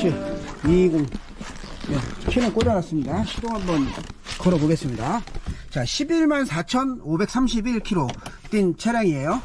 벤츠 220 네, 키는 꽂아놨습니다. 시동 한번 걸어 보겠습니다. 자, 11만 4,531km 뛴 차량이에요.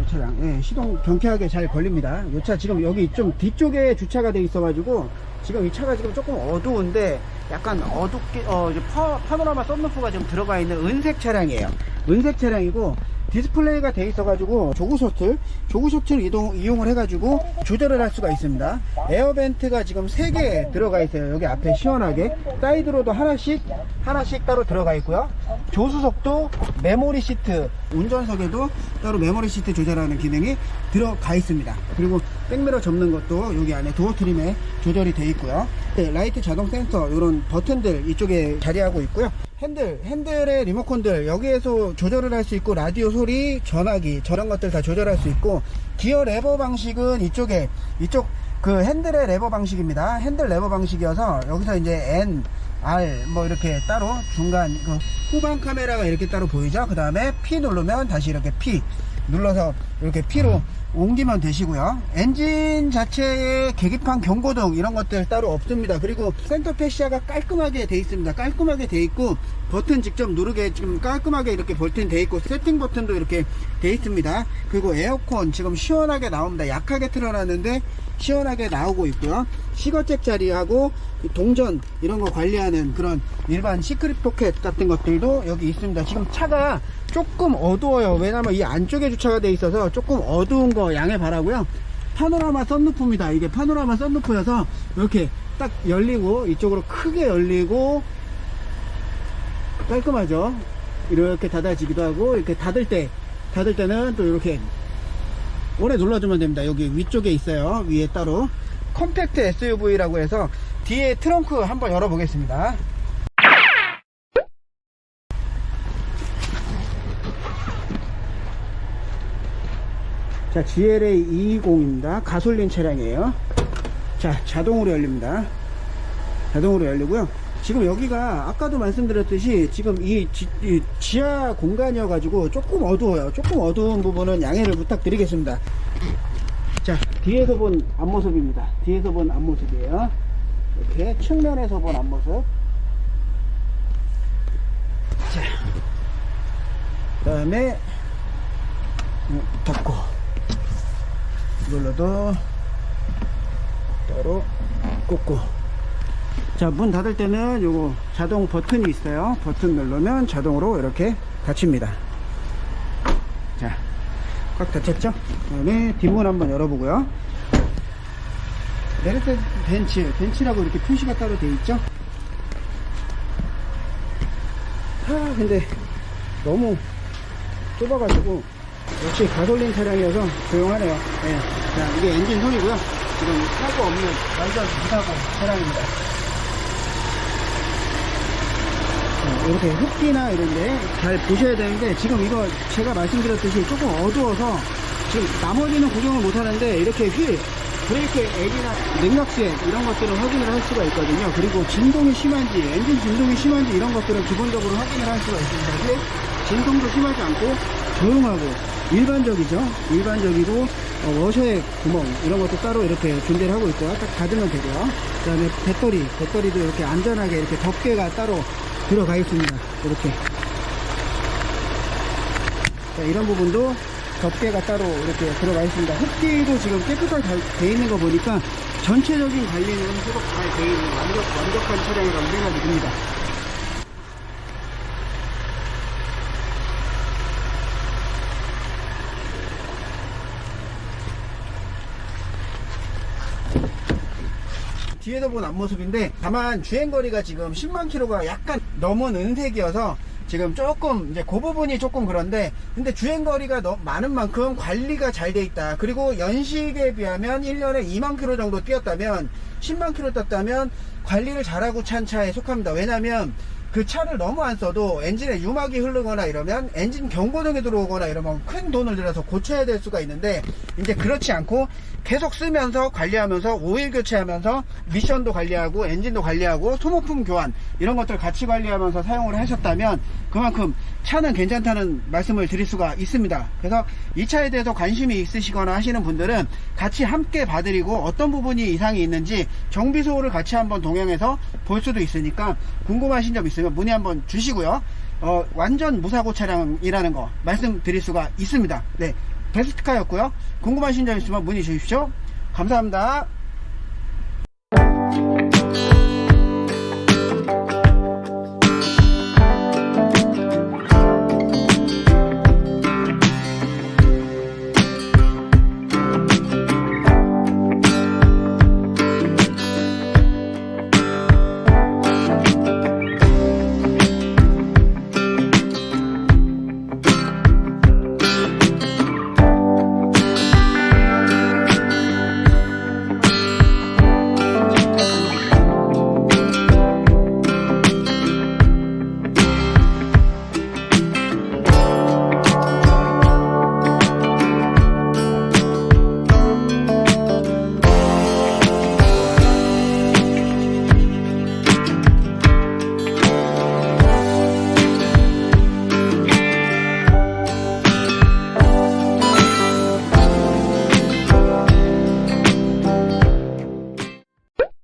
이 차량, 예, 시동 경쾌하게 잘 걸립니다. 이 차 지금 여기 좀 뒤쪽에 주차가 돼 있어가지고 지금 이 차가 지금 조금 어두운데 약간 어둡게, 어, 파, 파노라마 썬루프가 좀 들어가 있는 은색 차량이에요. 은색 차량이고 디스플레이가 돼 있어 가지고 조구 셔틀, 조구 셔틀 이동, 이용을 해 가지고 조절을 할 수가 있습니다. 에어벤트가 지금 3개 들어가 있어요. 여기 앞에 시원하게. 사이드로도 하나씩, 하나씩 따로 들어가 있고요. 조수석도 메모리 시트, 운전석에도 따로 메모리 시트 조절하는 기능이 들어가 있습니다. 그리고 백미러 접는 것도 여기 안에 도어 트림에 조절이 돼 있고요. 네, 라이트 자동 센서, 이런 버튼들 이쪽에 자리하고 있고요. 핸들, 핸들의 리모컨들 여기에서 조절을 할 수 있고 라디오 소리, 전화기 저런 것들 다 조절할 수 있고 기어 레버 방식은 이쪽에 이쪽 그 핸들의 레버 방식입니다. 핸들 레버 방식이어서 여기서 이제 N, R 뭐 이렇게 따로 중간 그 후방 카메라가 이렇게 따로 보이죠. 그 다음에 P 누르면 다시 이렇게 P 눌러서 이렇게 P로 옮기면 되시고요. 엔진 자체의 계기판 경고등 이런 것들 따로 없습니다. 그리고 센터 패시아가 깔끔하게 돼 있습니다. 깔끔하게 돼 있고 버튼 직접 누르게 지금 깔끔하게 이렇게 버튼 돼 있고 세팅 버튼도 이렇게 돼 있습니다. 그리고 에어컨 지금 시원하게 나옵니다. 약하게 틀어놨는데 시원하게 나오고 있고요. 시거잭 자리하고 동전 이런 거 관리하는 그런 일반 시크릿 포켓 같은 것들도 여기 있습니다. 지금 차가 조금 어두워요. 왜냐면 이 안쪽에 주차가 돼 있어서 조금 어두운 거 양해 바라고요. 파노라마 썬루프입니다. 이게 파노라마 썬루프여서 이렇게 딱 열리고 이쪽으로 크게 열리고 깔끔하죠. 이렇게 닫아지기도 하고 이렇게 닫을 때 닫을 때는 또 이렇게 오래 눌러주면 됩니다. 여기 위쪽에 있어요. 위에 따로 컴팩트 SUV라고 해서 뒤에 트렁크 한번 열어보겠습니다. 자, GLA 220입니다. 가솔린 차량이에요. 자, 자동으로 열립니다. 자동으로 열리고요. 지금 여기가 아까도 말씀드렸듯이 지금 이, 지, 이 지하 공간이어 가지고 조금 어두워요. 조금 어두운 부분은 양해를 부탁드리겠습니다. 자, 뒤에서 본 앞모습입니다. 뒤에서 본 앞모습이에요. 이렇게 측면에서 본 앞모습. 자, 그 다음에 닫고 눌러도 따로 꽂고. 자 문 닫을 때는 요거 자동 버튼이 있어요. 버튼 누르면 자동으로 이렇게 닫힙니다. 자꽉 닫혔죠? 그 다음에 뒷문 한번 열어보고요. 메르세스 벤츠 벤츠라고 이렇게 표시가 따로 돼 있죠? 아 근데 너무 좁아가지고 역시 가솔린 차량이어서 조용하네요. 예. 자, 이게 엔진 소리고요. 지금 사고 없는 완전 무사고 차량입니다. 자, 이렇게 흡기나 이런데 잘 보셔야 되는데 지금 이거 제가 말씀드렸듯이 조금 어두워서 지금 나머지는 구경을 못 하는데 이렇게 휠 브레이크 앱이나 냉각시에 이런 것들을 확인을 할 수가 있거든요. 그리고 진동이 심한지, 엔진 진동이 심한지 이런 것들은 기본적으로 확인을 할 수가 있습니다. 근데 진동도 심하지 않고 조용하고 일반적이죠. 일반적이고 어, 워셔의 구멍 이런 것도 따로 이렇게 준비를 하고 있고요. 딱 닫으면 되고요. 그 다음에 배터리, 배터리도 이렇게 안전하게 이렇게 덮개가 따로 들어가 있습니다. 이렇게. 자, 이런 부분도 덮개가 따로 이렇게 들어가 있습니다. 흡기도 지금 깨끗하게 잘돼 있는 거 보니까 전체적인 관리는 수도 잘돼 있는 완벽, 완벽한 차량이라고 생각이 듭니다. 뒤에서 본 앞모습인데 다만 주행거리가 지금 10만 킬로가 약간 넘은 은색이어서 지금 조금 이제 그 부분이 조금 그런데 근데 주행거리가 너무 많은 만큼 관리가 잘 돼 있다. 그리고 연식에 비하면 1년에 2만 킬로 정도 뛰었다면 10만 킬로 떴다면 관리를 잘하고 찬 차에 속합니다. 왜냐면 그 차를 너무 안 써도 엔진에 유막이 흐르거나 이러면 엔진 경고등이 들어오거나 이러면 큰 돈을 들여서 고쳐야 될 수가 있는데 이제 그렇지 않고 계속 쓰면서 관리하면서 오일 교체하면서 미션도 관리하고 엔진도 관리하고 소모품 교환 이런 것들 같이 관리하면서 사용을 하셨다면 그만큼 차는 괜찮다는 말씀을 드릴 수가 있습니다. 그래서 이 차에 대해서 관심이 있으시거나 하시는 분들은 같이 함께 봐드리고 어떤 부분이 이상이 있는지 정비소를 같이 한번 동행해서 볼 수도 있으니까 궁금하신 점 있으면 문의 한번 주시고요. 어, 완전 무사고 차량이라는 거 말씀드릴 수가 있습니다. 네. 베스트카였고요. 궁금하신 점 있으면 문의 주십시오. 감사합니다.